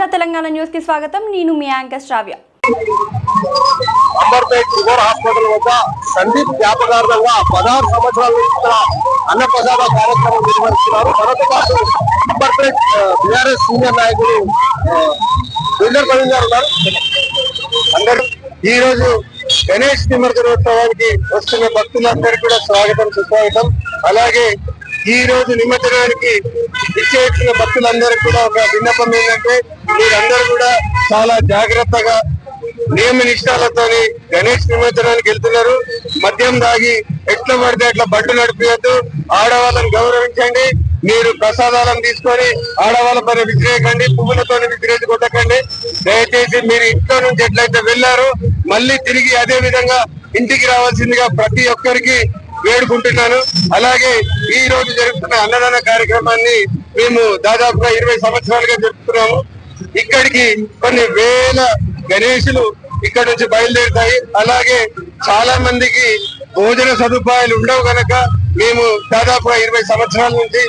తాజా తెలంగాణ న్యూస్కి స్వాగతం. నేను మీ anchor Shravya. Amberpet sugar hospital వద్ద సందీప్ జ్ఞాపకార్థంగా పదహారు సంవత్సరాల నుంచి ఇక్కడ అన్నప్రసాద కార్యక్రమం నిర్వహిస్తున్నారు. మనతో పాటు అంబర్పేట్ బీఆర్ఎస్ సీనియర్ నాయకులు బిల్డర్ ప్రవీణ్ గారు ఉన్నారు. అందరూ ఈ రోజు గణేష్ నిమజ్జనోత్సవానికి వస్తున్న భక్తులందరికీ కూడా స్వాగతం సుస్వాగతం. అలాగే ఈ రోజు నిమజ్జనానికి ఇచ్చేసిన భక్తులందరికీ కూడా ఒక విన్నపం ఏంటంటే మీరందరూ కూడా చాలా జాగ్రత్తగా నియమ నిష్టాలతోని గణేష్ నిమజ్జనానికి వెళ్తున్నారు. మద్యం దాగి ఎట్లా పడితే అట్లా బట్టు నడిపించద్దు ఆడవాళ్ళని గౌరవించండి. మీరు ప్రసాదాలను తీసుకొని ఆడవాళ్ళ పైన విసిరేయకండి పువ్వులతో విసిరేసి కొట్టకండి. దయచేసి మీరు ఇంట్లో నుంచి ఎట్లయితే వెళ్ళారో మళ్ళీ తిరిగి అదే విధంగా ఇంటికి రావాల్సిందిగా ప్రతి ఒక్కరికి వేడుకుంటున్నాను. అలాగే ఈ రోజు జరుగుతున్న అన్నదాన కార్యక్రమాన్ని మేము దాదాపుగా ఇరవై సంవత్సరాలుగా జరుపుతున్నాము. ఇక్కడికి కొన్ని వేల గణేషులు ఇక్కడ నుంచి బయలుదేరుతాయి. అలాగే చాలా మందికి భోజన సదుపాయాలు ఉండవు కనుక మేము దాదాపుగా ఇరవై సంవత్సరాల నుంచి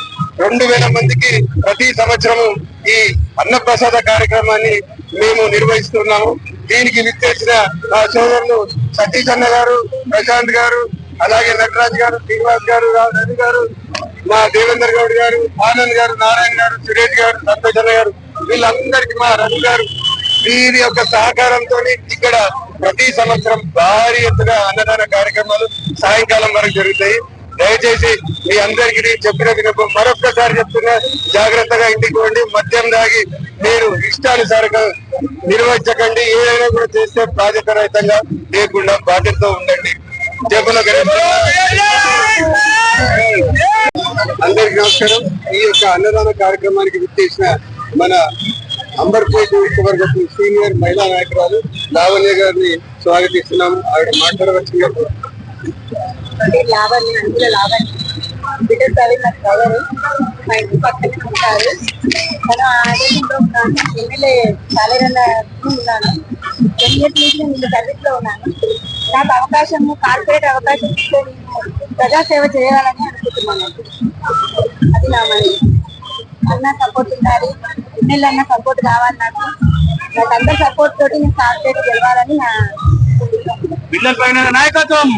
రెండు వేల మందికి ప్రతి సంవత్సరము ఈ అన్నప్రసాద కార్యక్రమాన్ని మేము నిర్వహిస్తున్నాము. దీనికి విచ్చేసిన నా సోదరులు సతీష్ అన్న గారు ప్రశాంత్ గారు అలాగే నటరాజ్ గారు శ్రీనివాస్ గారు రవి గారు మా దేవేందర్ గౌడ్ గారు ఆనంద్ గారు నారాయణ గారు సురేష్ గారు సంతోష్ గారు వీళ్ళందరికీ మా రవి గారు వీరి యొక్క సహకారంతో ఇక్కడ ప్రతి సంవత్సరం భారీ ఎత్తున అన్నదాన కార్యక్రమాలు సాయంకాలం వరకు జరుగుతాయి. దయచేసి మీ అందరికీ నేను చెప్పిన వినపం మరొక్కసారి చెప్తున్నా జాగ్రత్తగా ఇంటికి పోండి. మద్యం దాగి మీరు ఇష్టానుసారంగా నిర్వహించకండి. ఏదైనా కూడా చేస్తే బాధ్యత రహితంగా లేకుండా బాధ్యతతో ఉండండి. జపన అందరికి నమస్కారం. ఈ యొక్క అన్నదాన కార్యక్రమానికి విచ్చేసిన మన అంబర్పేట నియోజకవర్గపు సీనియర్ మహిళా నాయకురాలు లావణ్య గారిని స్వాగతిస్తున్నాము. ఆవిడ మాట్లాడవచ్చు లాభాన్ని అందులో లాభాన్ని బిడ్డలు నాకు బ్రదరు మా ఇంటి పక్కనే ఉంటారు. ఉన్నాను. ఎమ్మెల్యే ఉన్నాను. ఇయర్స్ నుంచి నేను సర్వీస్లో ఉన్నాను. నాకు అవకాశం కార్పొరేట్ అవకాశం ఇస్తే నేను ప్రజాసేవ చేయాలని అనుకుంటున్నాను. అది నా మరి అన్న సపోర్ట్ ఉండాలి ఎమ్మెల్యే అన్న సపోర్ట్ కావాలి నాకు. నాకు అందరి సపోర్ట్ తోటి నేను కార్పొరేట్ గెలవాలని నా పిల్లల పైన నాయకత్వం.